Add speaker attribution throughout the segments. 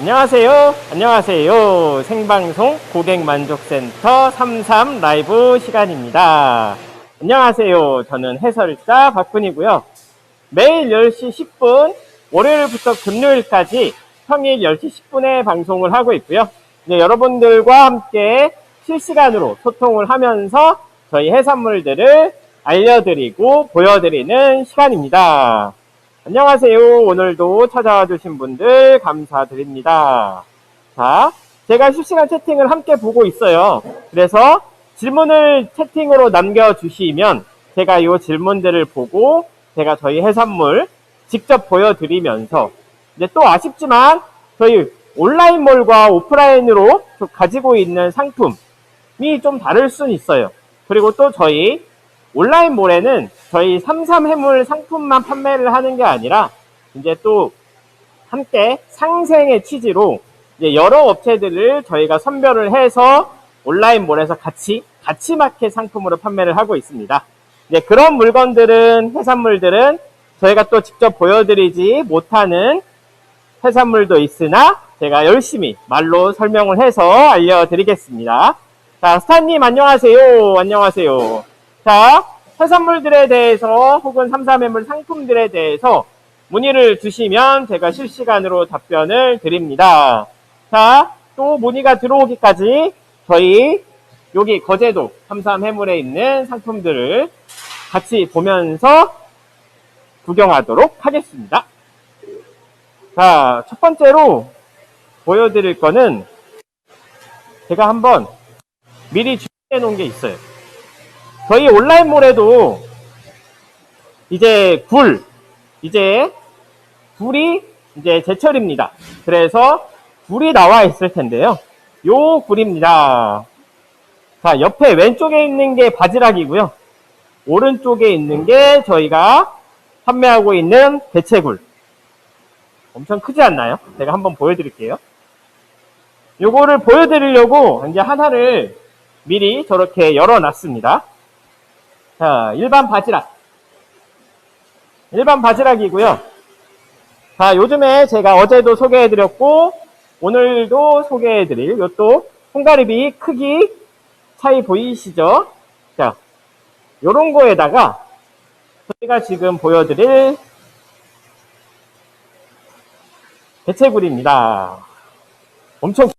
Speaker 1: 안녕하세요. 안녕하세요. 생방송 고객만족센터 33 라이브 시간입니다. 안녕하세요. 저는 해설자 박군이고요. 매일 10시 10분, 월요일부터 금요일까지 평일 10시 10분에 방송을 하고 있고요. 네, 여러분들과 함께 실시간으로 소통을 하면서 저희 해산물들을 알려드리고 보여드리는 시간입니다. 안녕하세요. 오늘도 찾아와 주신 분들 감사드립니다. 자, 제가 실시간 채팅을 함께 보고 있어요. 그래서 질문을 채팅으로 남겨주시면 제가 이 질문들을 보고 제가 저희 해산물 직접 보여드리면서 이제 또 아쉽지만 저희 온라인몰과 오프라인으로 가지고 있는 상품이 좀 다를 수는 있어요. 그리고 또 저희 온라인몰에는 저희 삼삼 해물 상품만 판매를 하는 게 아니라 이제 또 함께 상생의 취지로 이제 여러 업체들을 저희가 선별을 해서 온라인몰에서 같이 같이 마켓 상품으로 판매를 하고 있습니다. 이제 그런 물건들은 해산물들은 저희가 또 직접 보여드리지 못하는 해산물도 있으나 제가 열심히 말로 설명을 해서 알려드리겠습니다. 자, 스타님 안녕하세요. 안녕하세요. 자, 해산물들에 대해서 혹은 삼삼해물 상품들에 대해서 문의를 주시면 제가 실시간으로 답변을 드립니다. 자, 또 문의가 들어오기까지 저희 여기 거제도 삼삼해물에 있는 상품들을 같이 보면서 구경하도록 하겠습니다. 자, 첫 번째로 보여드릴 거는 제가 한번 미리 준비해 놓은 게 있어요. 저희 온라인몰에도 이제 굴, 이제 굴이 이제 제철입니다. 그래서 굴이 나와 있을 텐데요. 요 굴입니다. 자, 옆에 왼쪽에 있는 게 바지락이고요. 오른쪽에 있는 게 저희가 판매하고 있는 대체굴. 엄청 크지 않나요? 제가 한번 보여드릴게요. 요거를 보여드리려고 이제 하나를 미리 저렇게 열어놨습니다. 자, 일반 바지락. 일반 바지락이고요. 자, 요즘에 제가 어제도 소개해드렸고, 오늘도 소개해드릴 요또 홍가리비 크기 차이 보이시죠? 자, 요런 거에다가 저희가 지금 보여드릴 대체굴입니다. 엄청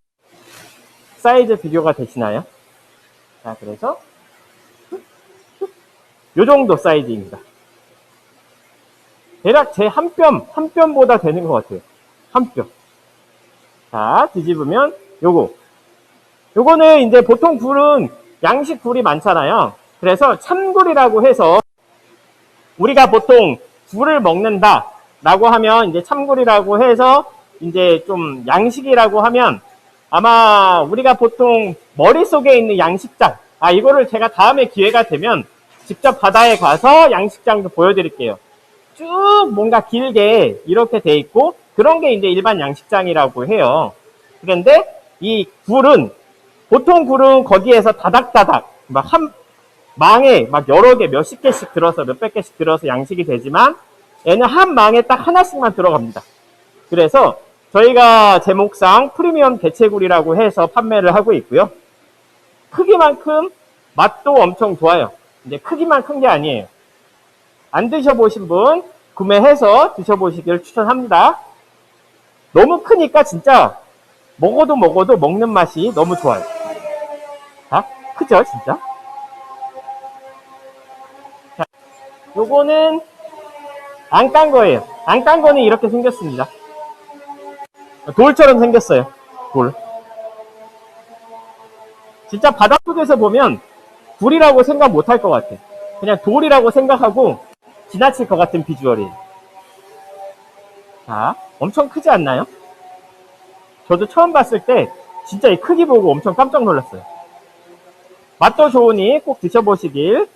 Speaker 1: 사이즈 비교가 되시나요? 자, 그래서 요 정도 사이즈입니다. 대략 제 한 뼘, 한 뼘보다 되는 것 같아요. 한 뼘. 자, 뒤집으면 요거. 요거는 이제 보통 굴은 양식 굴이 많잖아요. 그래서 참굴이라고 해서 우리가 보통 굴을 먹는다 라고 하면 이제 참굴이라고 해서 이제 좀 양식이라고 하면 아마 우리가 보통 머릿속에 있는 양식장 아 이거를 제가 다음에 기회가 되면 직접 바다에 가서 양식장도 보여드릴게요. 쭉 뭔가 길게 이렇게 돼 있고 그런 게 이제 일반 양식장이라고 해요. 그런데 이 굴은 보통 굴은 거기에서 다닥다닥 막 한 망에 막 여러 개 몇십 개씩 들어서 몇백 개씩 들어서 양식이 되지만 얘는 한 망에 딱 하나씩만 들어갑니다. 그래서 저희가 제목상 프리미엄 대체굴이라고 해서 판매를 하고 있고요. 크기만큼 맛도 엄청 좋아요. 이제 크기만 큰 게 아니에요. 안 드셔보신 분 구매해서 드셔보시길 추천합니다. 너무 크니까 진짜 먹어도 먹어도 먹는 맛이 너무 좋아요. 자, 크죠, 진짜? 자, 요거는 안 깐 거예요. 안 깐 거는 이렇게 생겼습니다. 돌처럼 생겼어요. 돌. 진짜 바닷속에서 보면 굴이라고 생각 못 할 것 같아. 그냥 돌이라고 생각하고 지나칠 것 같은 비주얼이에요. 자, 엄청 크지 않나요? 저도 처음 봤을 때 진짜 이 크기 보고 엄청 깜짝 놀랐어요. 맛도 좋으니 꼭 드셔보시길.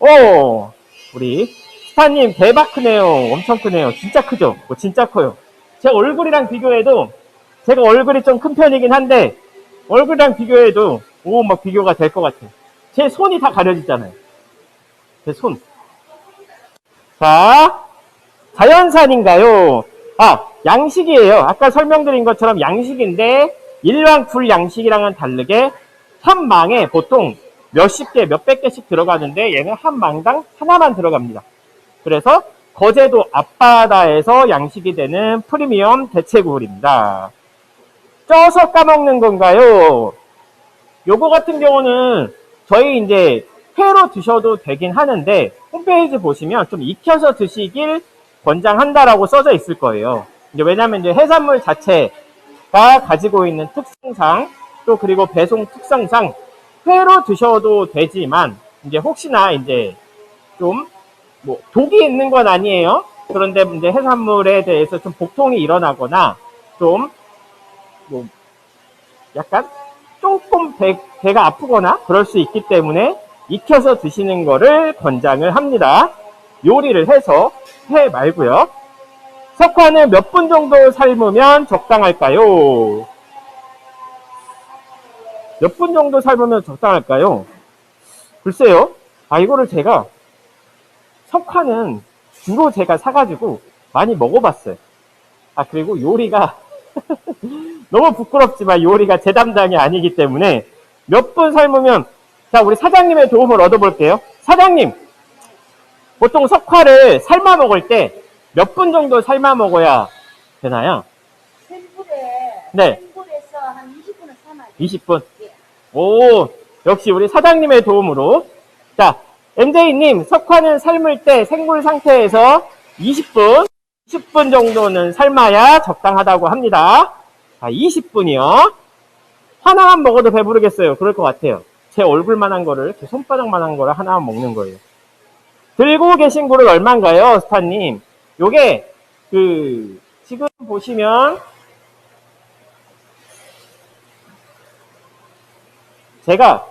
Speaker 1: 오, 우리 스타님 대박 크네요. 엄청 크네요. 진짜 크죠? 뭐 진짜 커요. 제 얼굴이랑 비교해도 제가 얼굴이 좀 큰 편이긴 한데 얼굴이랑 비교해도 오 막 비교가 될 것 같아요. 제 손이 다 가려지잖아요. 제 손. 자, 자연산인가요? 아, 양식이에요. 아까 설명드린 것처럼 양식인데 굴 양식이랑은 다르게 한 망에 보통 몇십 개, 몇백 개씩 들어가는데 얘는 한 망당 하나만 들어갑니다. 그래서 거제도 앞바다에서 양식이 되는 프리미엄 대체굴입니다. 쪄서 까먹는 건가요? 요거 같은 경우는 저희 이제 회로 드셔도 되긴 하는데 홈페이지 보시면 좀 익혀서 드시길 권장한다라고 써져 있을 거예요. 이제 왜냐면 이제 해산물 자체가 가지고 있는 특성상 또 그리고 배송 특성상 회로 드셔도 되지만 이제 혹시나 이제 좀 뭐 독이 있는 건 아니에요. 그런데 이제 해산물에 대해서 좀 복통이 일어나거나 좀 뭐 약간 조금 배, 배가 아프거나 그럴 수 있기 때문에 익혀서 드시는 거를 권장을 합니다. 요리를 해서 회 말고요. 석화는 몇 분 정도 삶으면 적당할까요? 몇 분 정도 삶으면 적당할까요? 글쎄요. 아 이거를 제가 석화는 주로 제가 사가지고 많이 먹어봤어요. 아 그리고 요리가 너무 부끄럽지만 요리가 제 담당이 아니기 때문에 몇 분 삶으면 자 우리 사장님의 도움을 얻어볼게요. 사장님 보통 석화를 삶아 먹을 때 몇 분 정도 삶아 먹어야 되나요?
Speaker 2: 센불에
Speaker 1: 네.
Speaker 2: 센불에서 한 20분은 삶아야 돼.
Speaker 1: 20분.
Speaker 2: 예.
Speaker 1: 오 역시 우리 사장님의 도움으로 자 MJ님 석화는 삶을 때 생물 상태에서 20분 10분 정도는 삶아야 적당하다고 합니다. 자 20분이요. 하나만 먹어도 배부르겠어요. 그럴 것 같아요. 제 얼굴만한 거를 제 손바닥만한 거를 하나만 먹는 거예요. 들고 계신 굴은 얼마인가요, 스타님? 요게 그 지금 보시면 제가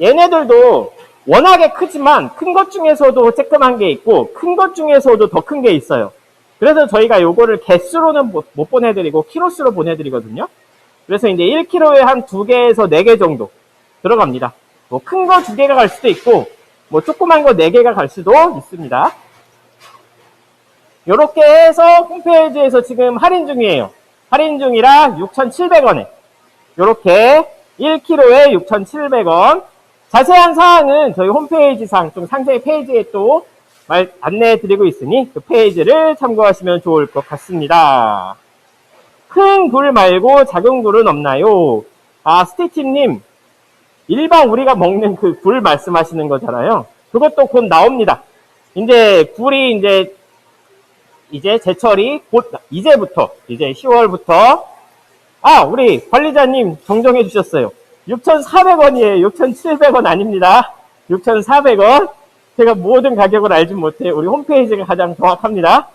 Speaker 1: 얘네들도 워낙에 크지만 큰 것 중에서도 쬐끔한 게 있고 큰 것 중에서도 더 큰 게 있어요. 그래서 저희가 요거를 개수로는 못, 못 보내드리고 키로수로 보내드리거든요. 그래서 이제 1kg에 한 2개에서 4개 정도 들어갑니다. 뭐 큰 거 2개가 갈 수도 있고 뭐 조그만 거 4개가 갈 수도 있습니다. 요렇게 해서 홈페이지에서 지금 할인 중이에요. 할인 중이라 6,700원에 요렇게 1kg에 6,700원 자세한 사항은 저희 홈페이지 상 좀 상세 페이지에 또 말, 안내해 드리고 있으니 그 페이지를 참고하시면 좋을 것 같습니다. 큰 굴 말고 작은 굴은 없나요? 아, 스티팀님, 일반 우리가 먹는 그 굴 말씀하시는 거잖아요. 그것도 곧 나옵니다. 이제 굴이 이제 이제 제철이 곧 이제부터 이제 10월부터 아 우리 관리자님 정정해 주셨어요. 6,400원이에요. 6,700원 아닙니다. 6,400원. 제가 모든 가격을 알진 못해 우리 홈페이지가 가장 정확합니다.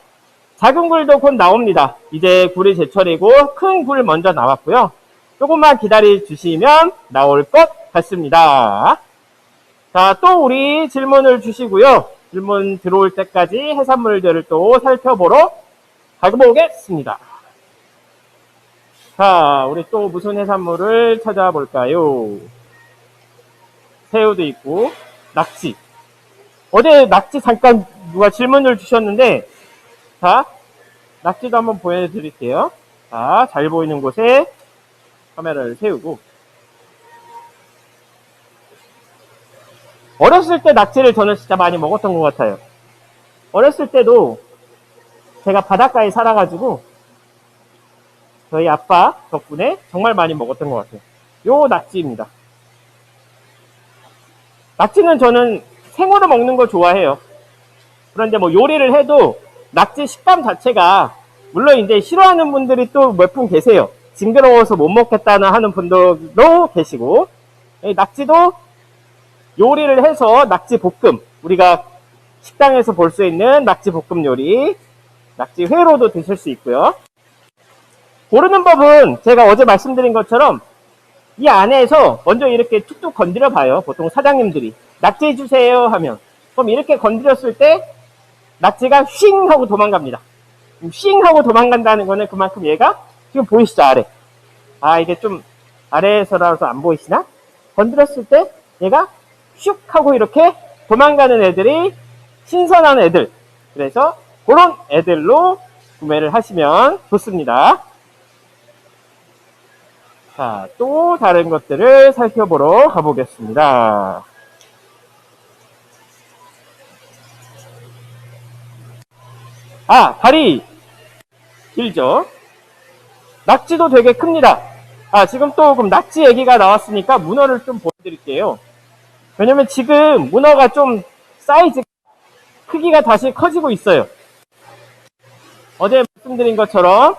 Speaker 1: 작은 굴도 곧 나옵니다. 이제 굴이 제철이고 큰 굴 먼저 나왔고요. 조금만 기다려 주시면 나올 것 같습니다. 자, 또 우리 질문을 주시고요. 질문 들어올 때까지 해산물들을 또 살펴보러 가보겠습니다. 자, 우리 또 무슨 해산물을 찾아볼까요? 새우도 있고, 낙지. 어제 낙지 잠깐 누가 질문을 주셨는데, 자, 낙지도 한번 보여드릴게요. 자, 잘 보이는 곳에 카메라를 세우고, 어렸을 때 낙지를 저는 진짜 많이 먹었던 것 같아요. 어렸을 때도 제가 바닷가에 살아가지고 저희 아빠 덕분에 정말 많이 먹었던 것 같아요. 요 낙지입니다. 낙지는 저는 생으로 먹는 거 좋아해요. 그런데 뭐 요리를 해도 낙지 식감 자체가 물론 이제 싫어하는 분들이 또 몇 분 계세요. 징그러워서 못 먹겠다는 하는 분들도 계시고 이 낙지도 요리를 해서 낙지 볶음 우리가 식당에서 볼 수 있는 낙지 볶음 요리 낙지 회로도 드실 수 있고요. 고르는 법은 제가 어제 말씀드린 것처럼 이 안에서 먼저 이렇게 툭툭 건드려 봐요. 보통 사장님들이 낙지 주세요 하면 그럼 이렇게 건드렸을 때 낙지가 쉥 하고 도망갑니다. 쉥 하고 도망간다는 거는 그만큼 얘가 지금 보이시죠 아래 아 이게 좀 아래에서라서 안 보이시나? 건드렸을 때 얘가 슉 하고 이렇게 도망가는 애들이 신선한 애들 그래서 그런 애들로 구매를 하시면 좋습니다. 자, 또 다른 것들을 살펴보러 가보겠습니다. 아, 다리 길죠? 낙지도 되게 큽니다. 아, 지금 또 그럼 낙지 얘기가 나왔으니까 문어를 좀 보여드릴게요. 왜냐면 지금 문어가 좀 사이즈, 크기가 다시 커지고 있어요. 어제 말씀드린 것처럼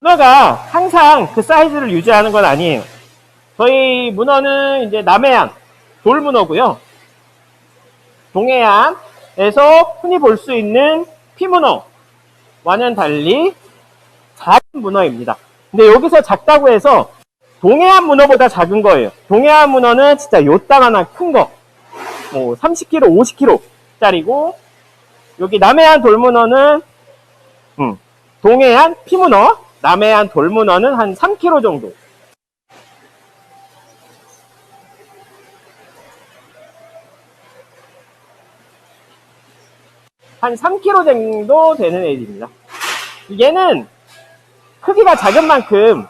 Speaker 1: 문어가 항상 그 사이즈를 유지하는 건 아니에요. 저희 문어는 이제 남해안 돌문어고요. 동해안에서 흔히 볼 수 있는 피문어와는 달리 작은 문어입니다. 근데 여기서 작다고 해서 동해안 문어보다 작은 거예요. 동해안 문어는 진짜 요따만한 큰 거. 뭐 30kg, 50kg 짜리고 여기 남해안 돌문어는 음, 동해안 피문어, 남해안 돌문어는 한 3kg 정도. 한 3kg 정도 되는 애입니다. 얘는 크기가 작은 만큼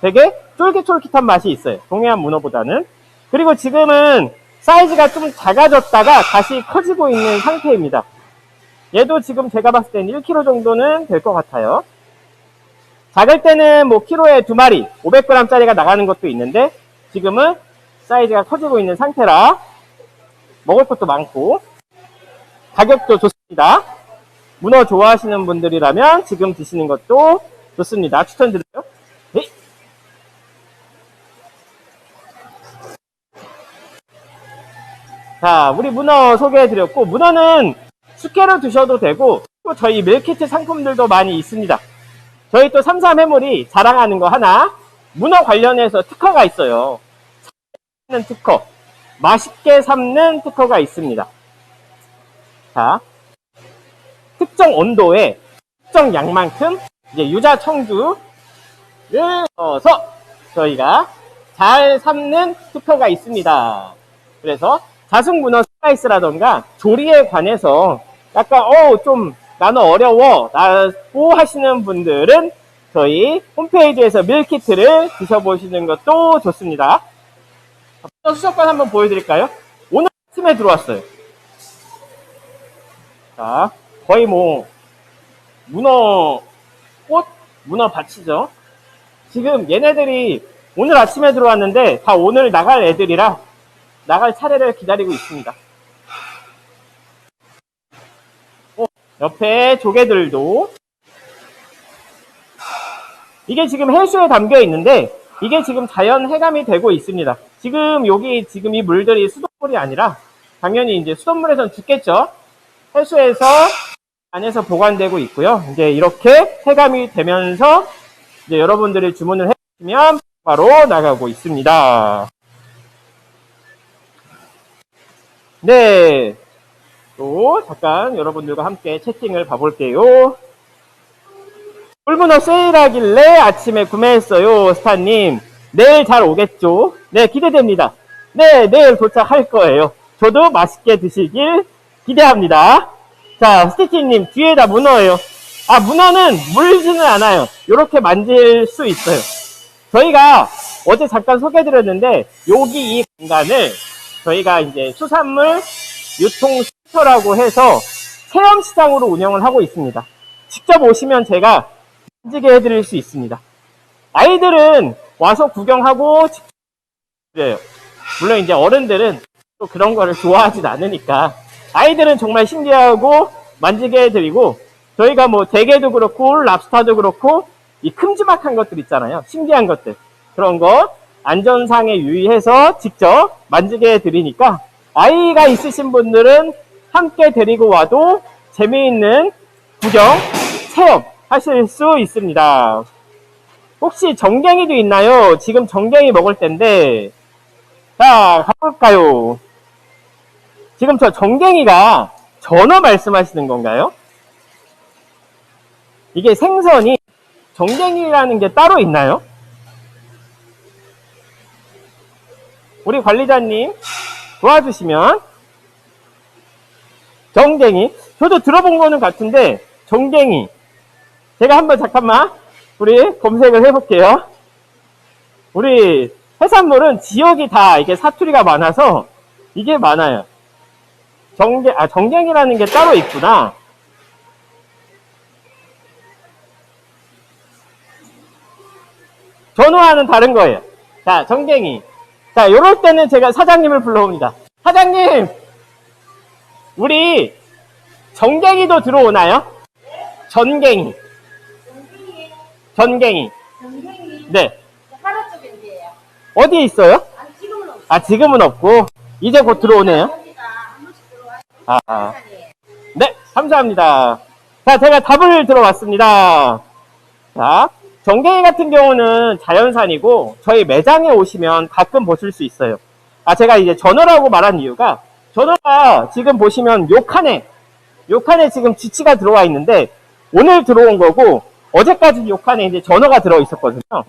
Speaker 1: 되게 쫄깃쫄깃한 맛이 있어요. 동해안 문어보다는. 그리고 지금은 사이즈가 좀 작아졌다가 다시 커지고 있는 상태입니다. 얘도 지금 제가 봤을 땐 1kg 정도는 될 것 같아요. 작을 때는 뭐 키로에 두 마리, 500g짜리가 나가는 것도 있는데 지금은 사이즈가 커지고 있는 상태라 먹을 것도 많고 가격도 좋습니다. 문어 좋아하시는 분들이라면 지금 드시는 것도 좋습니다. 추천드려요. 네. 자, 우리 문어 소개해드렸고, 문어는 숙회로 드셔도 되고, 또 저희 밀키트 상품들도 많이 있습니다. 저희 또 삼삼해물이 자랑하는 거 하나, 문어 관련해서 특허가 있어요. 삶는 특허, 맛있게 삶는 특허가 있습니다. 자, 특정 온도에 특정 양만큼 이제 유자 청주를 넣어서 저희가 잘 삶는 특허가 있습니다. 그래서 자숙 문어 스라이스라던가 조리에 관해서 약간 어좀 나는 어려워 라고 하시는 분들은 저희 홈페이지에서 밀키트를 드셔보시는 것도 좋습니다. 수족관 한번 보여드릴까요? 오늘 아침에 들어왔어요. 자, 거의 뭐 문어 꽃, 문어 밭이죠. 지금 얘네들이 오늘 아침에 들어왔는데 다 오늘 나갈 애들이라 나갈 차례를 기다리고 있습니다. 어, 옆에 조개들도 이게 지금 해수에 담겨 있는데 이게 지금 자연 해감이 되고 있습니다. 지금 여기 지금 이 물들이 수돗물이 아니라 당연히 이제 수돗물에선 죽겠죠. 해수에서 안에서 보관되고 있고요. 이제 이렇게 해감이 되면서 이제 여러분들이 주문을 해주시면 바로 나가고 있습니다. 네. 또 잠깐 여러분들과 함께 채팅을 봐볼게요. 꿀문어 세일하길래 아침에 구매했어요. 스타님. 내일 잘 오겠죠? 네, 기대됩니다. 네, 내일 도착할 거예요. 저도 맛있게 드시길 기대합니다. 자, 스티치님, 뒤에다 문어예요. 아, 문어는 물지는 않아요. 이렇게 만질 수 있어요. 저희가 어제 잠깐 소개해드렸는데, 여기 이 공간을 저희가 이제 수산물 유통센터라고 해서 체험시장으로 운영을 하고 있습니다. 직접 오시면 제가 만지게 해드릴 수 있습니다. 아이들은 와서 구경하고 직접 드려요. 물론 이제 어른들은 또 그런 거를 좋아하진 않으니까 아이들은 정말 신기하고 만지게 해드리고 저희가 뭐 대게도 그렇고 랍스타도 그렇고 이 큼지막한 것들 있잖아요. 신기한 것들 그런 거 안전상에 유의해서 직접 만지게 해드리니까 아이가 있으신 분들은 함께 데리고 와도 재미있는 구경, 체험 하실 수 있습니다. 혹시 정갱이도 있나요? 지금 정갱이 먹을 텐데 자 가볼까요? 지금 저 정갱이가 전어 말씀하시는 건가요? 이게 생선이 정갱이라는 게 따로 있나요? 우리 관리자님 도와주시면 정갱이 저도 들어본 거는 같은데 정갱이 제가 한번 잠깐만 우리 검색을 해볼게요. 우리 해산물은 지역이 다 이게 사투리가 많아서 이게 많아요. 정갱, 아, 정갱이라는 게 따로 있구나. 전화와는 다른 거예요. 자, 정갱이. 자, 요럴 때는 제가 사장님을 불러옵니다. 사장님! 우리 정갱이도 들어오나요? 전갱이.
Speaker 2: 전갱이.
Speaker 1: 네. 어디에 있어요?
Speaker 2: 없어요.
Speaker 1: 아, 지금은 없고, 이제 곧 들어오네요.
Speaker 2: 여기가 한 번씩 들어와요.
Speaker 1: 아, 아. 네, 감사합니다. 자, 제가 답을 들어왔습니다. 자, 정갱이 같은 경우는 자연산이고, 저희 매장에 오시면 가끔 보실 수 있어요. 아, 제가 이제 전어라고 말한 이유가, 전어가 지금 보시면 요 칸에, 요 칸에 지금 지치가 들어와 있는데, 오늘 들어온 거고, 어제까지 요 칸에 이제 전어가 들어 있었거든요.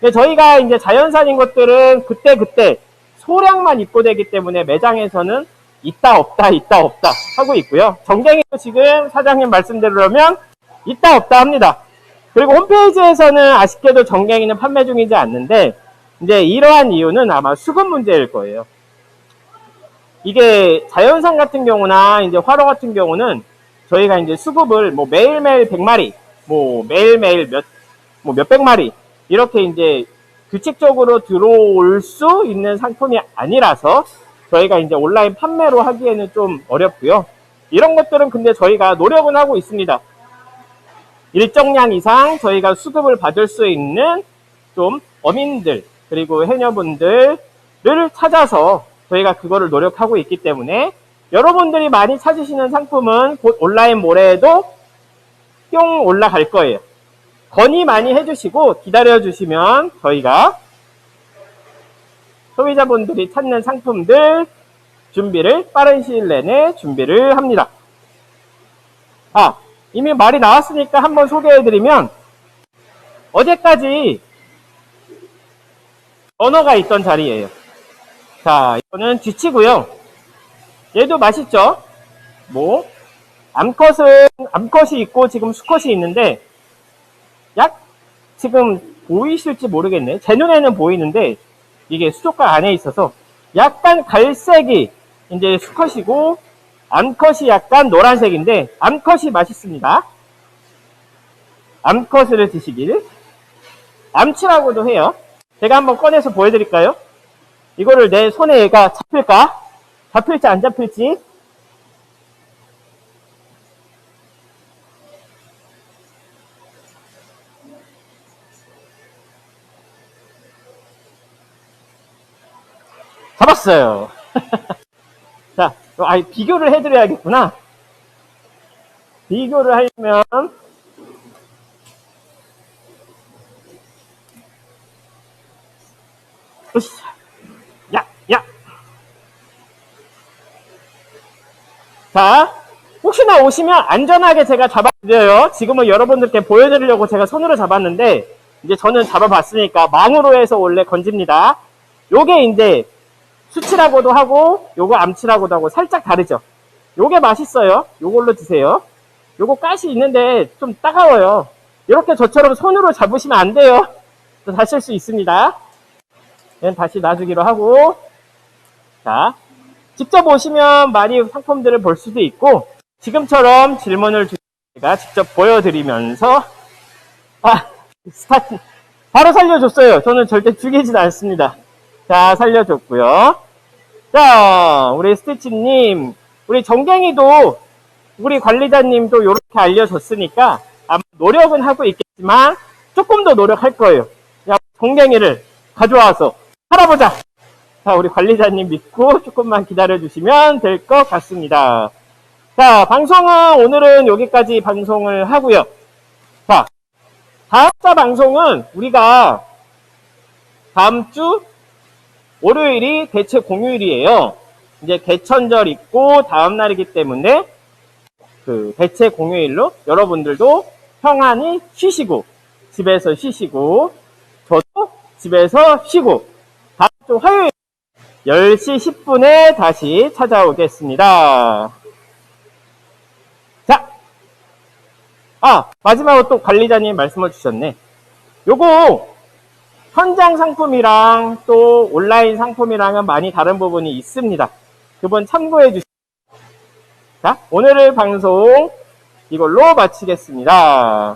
Speaker 1: 근데 저희가 이제 자연산인 것들은 그때 그때 소량만 입고되기 때문에 매장에서는 있다 없다 있다 없다 하고 있고요. 정갱이도 지금 사장님 말씀대로라면 있다 없다 합니다. 그리고 홈페이지에서는 아쉽게도 정갱이는 판매 중이지 않는데 이제 이러한 이유는 아마 수급 문제일 거예요. 이게 자연산 같은 경우나 이제 화로 같은 경우는 저희가 이제 수급을 뭐 매일매일 100마리, 뭐 매일매일 몇, 뭐 몇백 마리 이렇게 이제 규칙적으로 들어올 수 있는 상품이 아니라서 저희가 이제 온라인 판매로 하기에는 좀 어렵고요. 이런 것들은 근데 저희가 노력은 하고 있습니다. 일정량 이상 저희가 수급을 받을 수 있는 좀 어민들 그리고 해녀분들을 찾아서 저희가 그거를 노력하고 있기 때문에 여러분들이 많이 찾으시는 상품은 곧 온라인 모레에도 뿅 올라갈 거예요. 건의 많이 해주시고 기다려주시면 저희가 소비자분들이 찾는 상품들 준비를 빠른 시일 내내 준비를 합니다. 아, 이미 말이 나왔으니까 한번 소개해드리면 어제까지 언어가 있던 자리예요. 자, 이거는 쥐치고요. 얘도 맛있죠? 뭐 암컷은 암컷이 있고 지금 수컷이 있는데 약 지금 보이실지 모르겠네. 제 눈에는 보이는데 이게 수족관 안에 있어서 약간 갈색이 이제 수컷이고 암컷이 약간 노란색인데 암컷이 맛있습니다. 암컷을 드시길 암치라고도 해요. 제가 한번 꺼내서 보여드릴까요? 이거를 내 손에 얘가 잡힐까? 잡힐지 안 잡힐지 잡았어요. 자, 아, 비교를 해드려야겠구나. 비교를 하려면. 야, 야. 자, 혹시나 오시면 안전하게 제가 잡아드려요. 지금은 여러분들께 보여드리려고 제가 손으로 잡았는데, 이제 저는 잡아봤으니까 망으로 해서 원래 건집니다. 요게 이제 수치라고도 하고 요거 암치라고도 하고 살짝 다르죠. 요게 맛있어요. 요걸로 드세요. 요거 가시 있는데 좀 따가워요. 이렇게 저처럼 손으로 잡으시면 안 돼요. 또 다칠 수 있습니다. 얘는 다시 놔주기로 하고 자 직접 오시면 많이 상품들을 볼 수도 있고 지금처럼 질문을 주- 제가 직접 보여드리면서 아 스타트 바로 살려줬어요. 저는 절대 죽이진 않습니다. 자 살려줬고요. 자, 우리 스티치님, 우리 정갱이도 우리 관리자님도 이렇게 알려줬으니까 아마 노력은 하고 있겠지만 조금 더 노력할 거예요. 야, 정갱이를 가져와서 살아보자. 자, 우리 관리자님 믿고 조금만 기다려주시면 될 것 같습니다. 자, 방송은 오늘은 여기까지 방송을 하고요. 자, 다음 자 방송은 우리가 다음 주 월요일이 대체 공휴일이에요. 이제 개천절 있고 다음 날이기 때문에 그 대체 공휴일로 여러분들도 평안히 쉬시고 집에서 쉬시고 저도 집에서 쉬고 다음 주 화요일 10시 10분에 다시 찾아오겠습니다. 자, 아, 마지막으로 또 관리자님 말씀을 주셨네. 요거, 현장 상품이랑 또 온라인 상품이랑은 많이 다른 부분이 있습니다. 그분 참고해 주시죠. 자, 오늘의 방송 이걸로 마치겠습니다.